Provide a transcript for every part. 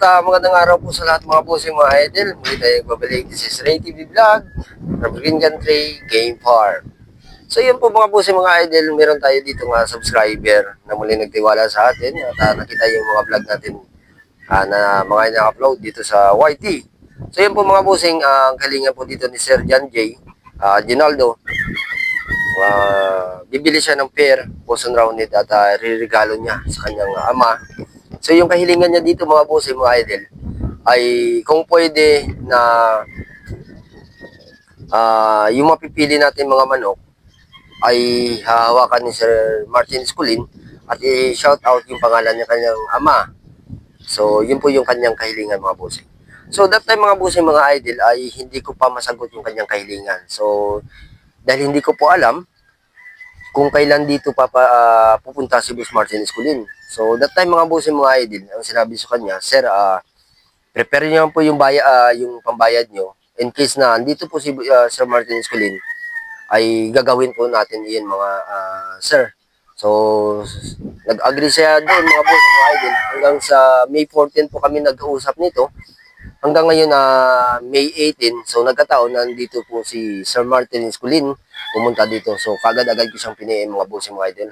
Uh, magandang araw po sa lahat mga boss mga idol. Muli tayo babalik. This is Ray TV Vlog from Green Country Game Farm. So yun po mga boss mga idol, meron tayo dito mga subscriber na muli nagtiwala sa atin at uh, nakita yung mga vlog natin uh, na mga ina-upload dito sa YT. So yun po mga bossing, uh, ang kalingan po dito ni Sir John J. Uh, Ginaldo. Uh, bibili siya ng pair, Boston Rounded at uh, ririgalo niya sa kanyang ama So yung kahilingan niya dito mga boss, mga idol, ay kung pwede na ah yung mapipili natin mga manok ay hahawakan ni Sir Martin Sculin at i-shout out yung pangalan niya kanyang ama. So yun po yung kanyang kahilingan mga boss. So that time mga boss, mga idol ay hindi ko pa masagot yung kanyang kahilingan. So dahil hindi ko po alam kung kailan dito papa, ah, pupunta si Boss Martin Esculin. So, that time mga boss mga idol, ang sinabi sa kanya, Sir, ah, prepare niyo po yung, baya, ah, yung pambayad niyo in case na andito po si ah, Sir Martin Esculin, ay gagawin po natin iyan mga ah, Sir. So, nag-agree siya doon mga boss mga idol. Hanggang sa May 14 po kami nag-uusap nito. Hanggang ngayon na May 18, so nagkataon na nandito po si Sir Martin Esculin pumunta dito. So kagad-agad ko siyang piniin mga bossing mga idol.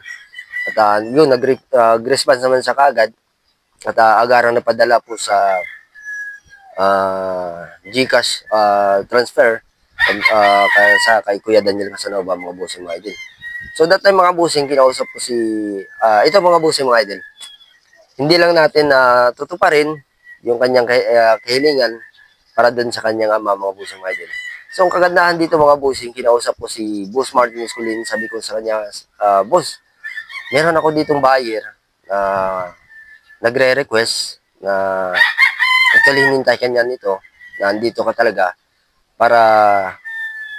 At uh, yun, nag-response naman sa kagad. At uh, agarang napadala po sa uh, Gcash uh, transfer uh, kaya sa kay Kuya Daniel Casanova mga bossing mga idol. So that time mga bossing, kinausap ko si, uh, ito mga bossing mga idol. Hindi lang natin na uh, tutuparin yung kanyang uh, kahilingan para dun sa kanyang ama mga bossing mga idol. So, ang kagandahan dito mga bossing, kinausap ko si Boss Martin Esculin, sabi ko sa kanya, uh, Boss, meron ako ditong buyer na nagre-request na actually hinintay kanya nito, na andito ka talaga para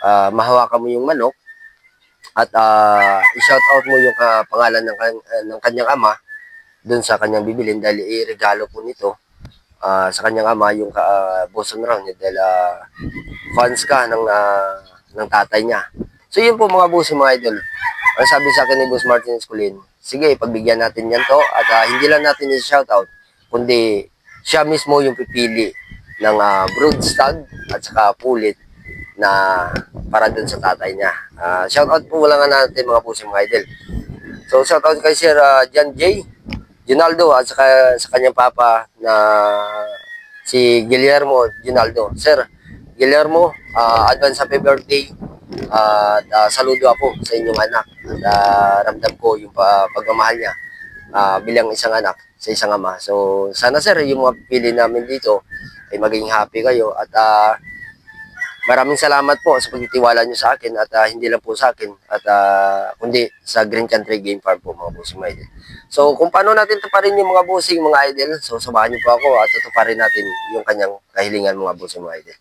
uh, mahawakan mo yung manok at uh, i-shout out mo yung uh, pangalan ng, uh, ng kanyang ama dun sa kanyang bibilin dahil i-regalo po nito uh, sa kanyang ama yung uh, Boston Round niya dahil uh, fans ka ng, uh, ng tatay niya. So yun po mga boss mga idol. Ang sabi sa akin ni Boss Martin Esculin, sige, pagbigyan natin yan to at uh, hindi lang natin i-shoutout, kundi siya mismo yung pipili ng uh, brood stag at saka pulit na para dun sa tatay niya. Uh, shoutout po lang natin mga boss mga idol. So shoutout kay Sir uh, John J. Ginaldo at saka sa kanyang papa na si Guillermo Ginaldo. Sir, Guillermo, uh, advance happy birthday at uh, saludo ako sa inyong anak. At uh, ramdam ko yung uh, pagmamahal niya uh, bilang isang anak sa isang ama. So sana sir, yung mga pili namin dito ay maging happy kayo at uh, Maraming salamat po sa pagtitiwala niyo sa akin at uh, hindi lang po sa akin at uh, kundi sa Green Country Game Farm po mga bossing mga idol. So kung paano natin tuparin yung mga bossing mga idol, so samahan niyo po ako at tutuparin natin yung kanyang kahilingan mga bossing mga idol.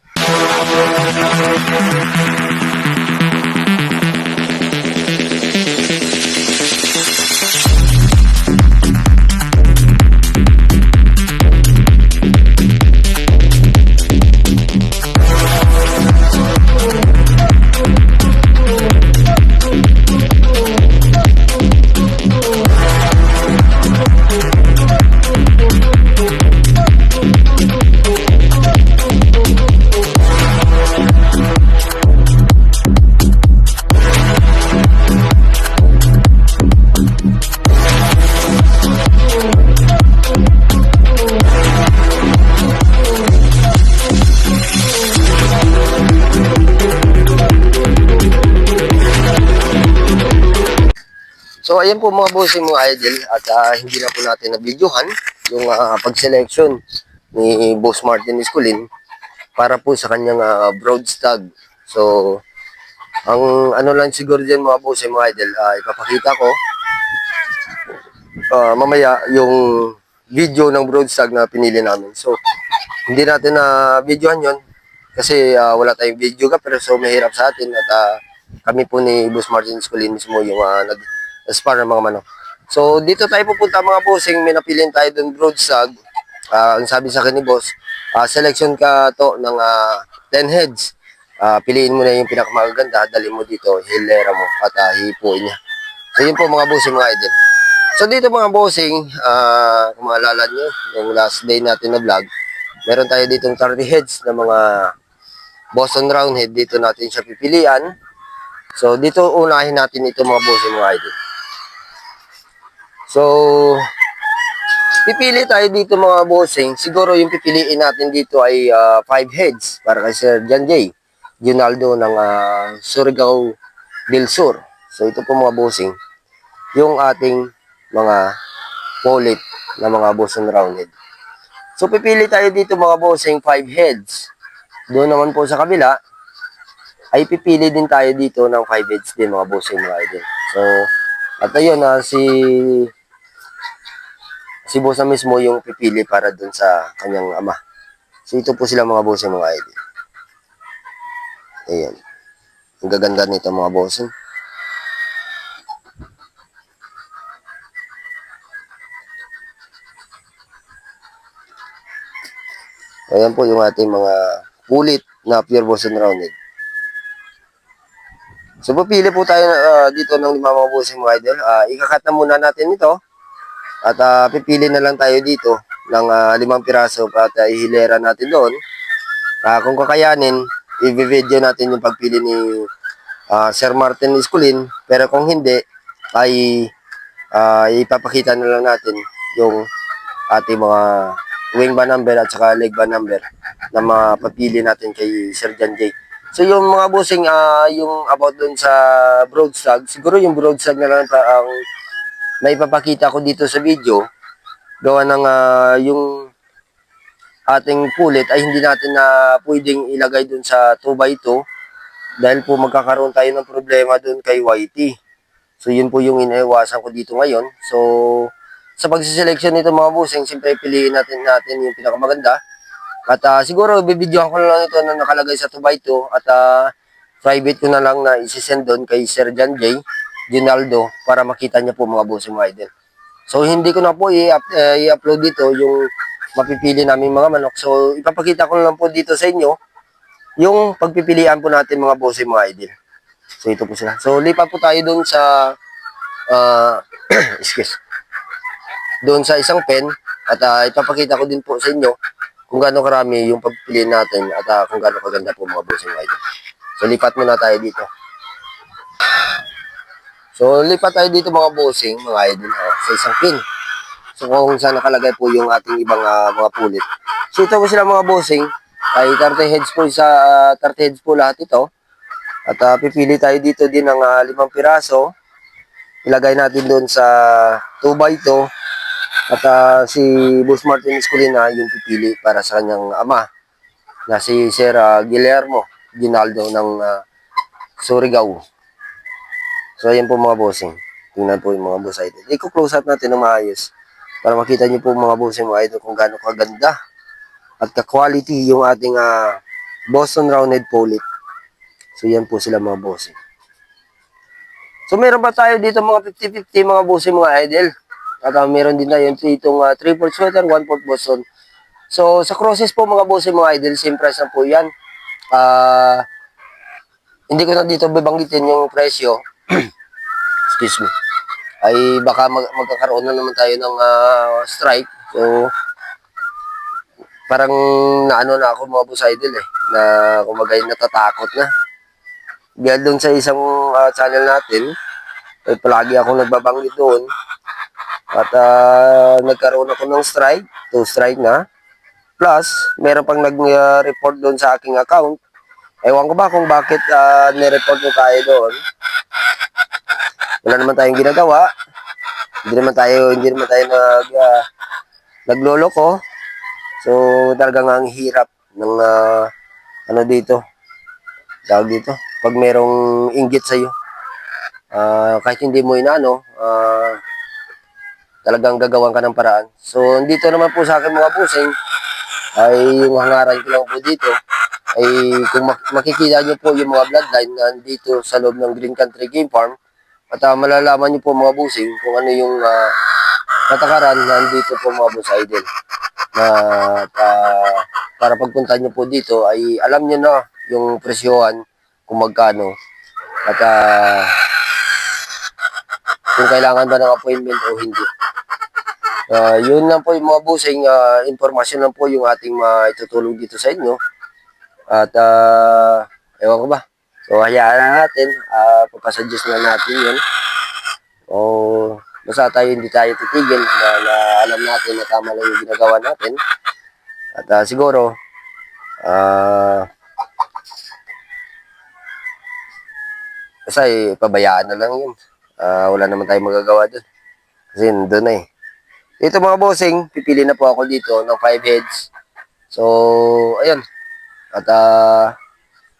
Ayan po mga bossing mga idol at uh, hindi na po natin na-videohan yung uh, pag-selection ni Boss Martin Esculin para po sa kanyang uh, broad stag. So ang ano lang siguro diyan mga bossing mga idol, uh, ipapakita ko uh, mamaya yung video ng broad stag na pinili namin. So hindi natin na videohan yon kasi uh, wala tayong video ka pero so mahirap sa atin at uh, kami po ni Boss Martin Esculin mismo yung uh, nag spar ng mga manok. So, dito tayo pupunta mga bossing. May napilin tayo doon broadsag. Uh, ang sabi sa akin ni boss, uh, selection ka to ng uh, 10 heads. Uh, piliin mo na yung pinakamaganda, dali mo dito, hilera mo at uh, hipuin niya. So, yun po mga bossing mga idol. So dito mga bossing, ah kung maalala nyo, yung last day natin na vlog, meron tayo ditong 30 heads na mga Boston Roundhead. Dito natin siya pipilian. So dito unahin natin ito mga bossing mga idol. So, pipili tayo dito mga bossing. Siguro yung pipiliin natin dito ay 5 heads para kay Sir John J. Ginaldo ng ah, Surigao del Sur. So ito po mga bossing, yung ating mga polit na mga Boston Roundhead. So pipili tayo dito mga bossing 5 heads. Doon naman po sa kabila, ay pipili din tayo dito ng 5 heads din mga bossing mga. So, at ayun na si si boss mismo yung pipili para dun sa kanyang ama. So ito po sila mga bossing mga idol. Ayan. Ang gaganda nito mga bossing. Ayan po yung ating mga pulit na pure Boston Rounded. So, pupili po tayo ah, dito ng lima mga bossing mga idol. Ah, ikakat na muna natin ito. At ah, pipili na lang tayo dito ng ah, limang piraso at ah, ihilera natin doon. Ah, kung kakayanin, i-video natin yung pagpili ni ah, Sir Martin Isculin. Pero kung hindi, ay ah, ipapakita na lang natin yung ating mga wing bar number at saka leg bar number na mapapili natin kay Sir John J. So yung mga bossing, ah yung about dun sa broad slug, siguro yung broad slug na lang pa ang naipapakita ko dito sa video. Gawa ng ah, yung ating pulit ay hindi natin na pwedeng ilagay dun sa 2x2 dahil po magkakaroon tayo ng problema dun kay YT. So yun po yung iniiwasan ko dito ngayon. So sa pagsiselection nito mga bossing, siyempre piliin natin natin yung pinakamaganda. At ah, siguro bibidyohan ko na lang ito na nakalagay sa 2x2 at ah, private ko na lang na isisend doon kay Sir John J. Ginaldo para makita niya po mga bossing mga idol. So hindi ko na po eh, i-upload dito yung mapipili namin mga manok. So ipapakita ko lang po dito sa inyo yung pagpipilian po natin mga bossing mga idol. So ito po sila. So lipat po tayo doon sa ah, excuse doon sa isang pen at ah, ipapakita ko din po sa inyo kung gaano karami yung pagpili natin at ah, kung gaano kaganda po mga bossing idol. So lipat muna tayo dito. So lipat tayo dito mga bossing, mga idol ha, sa isang pin. So kung saan nakalagay po yung ating ibang ah, mga pulit. So ito po sila mga bossing, ay 30 heads po sa ah, 30 heads po lahat ito. At ah, pipili tayo dito din ng ah, limang piraso. Ilagay natin doon sa 2x2 at ah, si Boss Martin Escolina yung pipili para sa kanyang ama na si Sir ah, Guillermo Ginaldo ng ah, Surigao. So ayan po mga bossing. Tingnan po yung mga boss idol. I-close up natin ng maayos para makita niyo po mga bossing mga idol kung gaano kaganda at ka-quality yung ating ah, Boston Roundhead Polit. So yan po sila mga bossing. So meron ba tayo dito mga 50-50 mga bossing mga idol? At ah, meron din tayo itong uh, 3 4 sweater, 1 4 Boston. So sa crosses po mga bossing mga idol, same price na po yan. Ah hindi ko na dito bibanggitin yung presyo. Excuse. Ay baka mag- magkakaroon na naman tayo ng ah, strike. So parang naano na ako mga boss idol eh. Na kumagay natatakot na. Dahil doon sa isang ah, channel natin, ay palagi ako nagbabanggit doon. At ah, nagkaroon ako ng strike, two strike na. Plus, meron pang nag-report doon sa aking account. Ewan ko ba kung bakit ah, nireport ko tayo doon. Wala naman tayong ginagawa. Hindi naman tayo, hindi naman tayo nag, ah, nagloloko. So, talagang ang hirap ng ah, ano dito. Tawag dito. Pag merong inggit sa'yo. Ah, kahit hindi mo inaano, ah, talagang gagawan ka ng paraan. So, dito naman po sa akin mga pusing, ay yung hangaran ko lang po dito, ay kung mak- makikita nyo po yung mga bloodline na dito sa loob ng Green Country Game Farm, at ah, malalaman nyo po mga busing kung ano yung uh, patakaran na dito po mga bus idol. Na ah, para pagpunta nyo po dito ay alam nyo na yung presyohan kung magkano. At ah, kung kailangan ba ng appointment o hindi. Ah, yun lang po yung mga busing ah, informasyon lang po yung ating maitutulong dito sa inyo. At ah, ewan ko ba. So hayaan na natin, uh, papasuggest na natin yun. O basta tayo hindi tayo titigil na, na alam natin na tama lang yung ginagawa natin. At ah, siguro, ah basta eh, pabayaan na lang yun. Ah, wala naman tayong magagawa doon. Kasi doon na eh. Dito mga bossing, pipili na po ako dito ng 5 heads. So, ayun. At ah,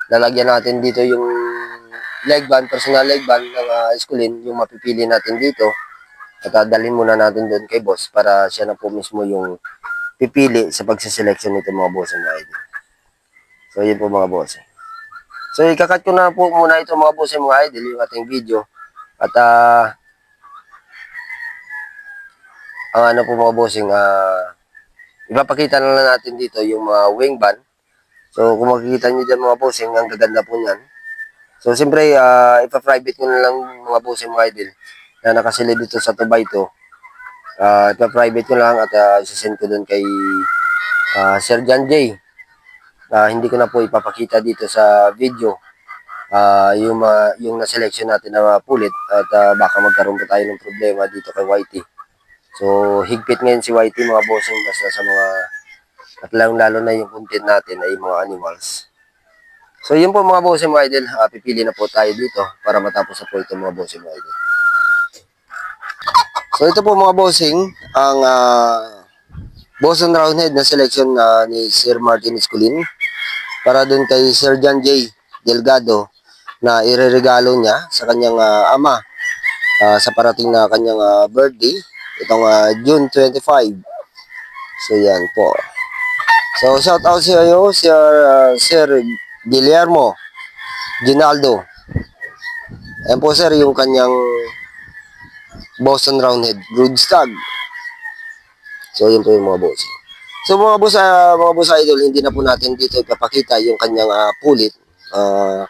lalagyan natin dito yung leg band, personal leg band ng uh, Esculin, yung mapipili natin dito. At uh, dalhin muna natin doon kay boss para siya na po mismo yung pipili sa pagsiselection nito mga bossing mga idol. So, yun po mga bossing. So, ikakat ko na po muna ito mga bossing mga idol, yung ating video. At ah, ang ano po mga bossing, ah, ipapakita na lang natin dito yung mga wing band. So, kung makikita nyo dyan mga bossing, ang gaganda po niyan. So, siyempre, ah, ipa-private ko na lang mga bossing mga idol na nakasilid dito sa tubay ito. Ah, ipa-private ko lang at uh, isasend ko doon kay ah, Sir John J. Ah, hindi ko na po ipapakita dito sa video ah yung ah, yung na-selection natin na pulit at ah, baka magkaroon pa tayo ng problema dito kay Whitey. So, higpit ngayon si Whitey mga bossing basta sa mga at lang lalo na yung content natin ay mga animals. So, yun po mga bossing mga idol. Ah, pipili na po tayo dito para matapos na po ito mga bossing mga idol. So, ito po mga bossing, ang ah, Boston Roundhead na selection na ni Sir Martin Esculin para dun kay Sir John J. Delgado na ireregalo niya sa kanyang ah, ama ah, sa parating na kanyang ah, birthday itong ah, June 25. So yan po. So shout out sa iyo Sir ah, Sir Guillermo Ginaldo. Ayan po sir yung kanyang Boston Roundhead Broodstag. So yun po yung mga boss. So mga boss, ah, mga boss idol, hindi na po natin dito ipapakita yung kanyang ah, pulit. Ah,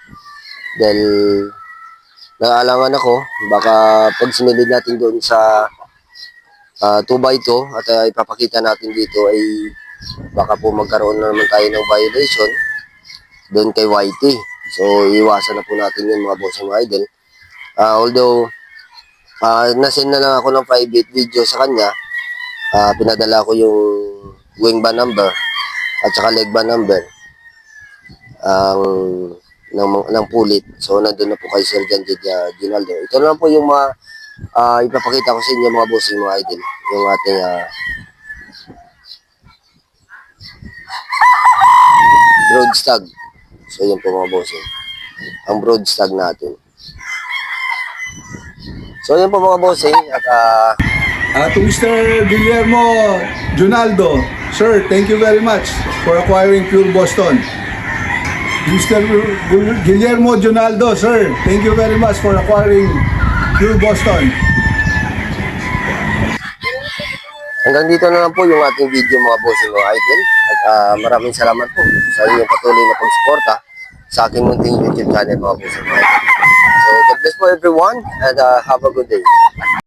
dahil naalangan ako, baka pag sinilid natin doon sa uh, 2x2 at ah, ipapakita natin dito ay baka po magkaroon na naman tayo ng violation doon kay YT. So iwasan na po natin yun mga boss mga idol. Ah, although ah nasend na lang ako ng private video sa kanya, ah pinadala ko yung wing band number at saka leg band number ang ng, ng pulit. So, nandun na po kay Sir Jan Ginaldo. Ito na lang po yung mga ah, ipapakita ko sa inyo mga bossing mga idol. Yung ating ah, broad stag. So, yun po mga bossing. Ang broad stag natin. So, yun po mga bossing. At ah, Uh, to Mr. Guillermo Junaldo, sir, thank you very much for acquiring Pure Boston. Mr. Gu- Guillermo Junaldo, sir, thank you very much for acquiring Pure Boston. Hanggang dito na lang po yung ating video mga bossing mga idol. At ah, maraming salamat po sa inyong patuloy na pagsuporta sa aking munting YouTube channel mga bossing mga idol. So God bless po everyone and ah, have a good day.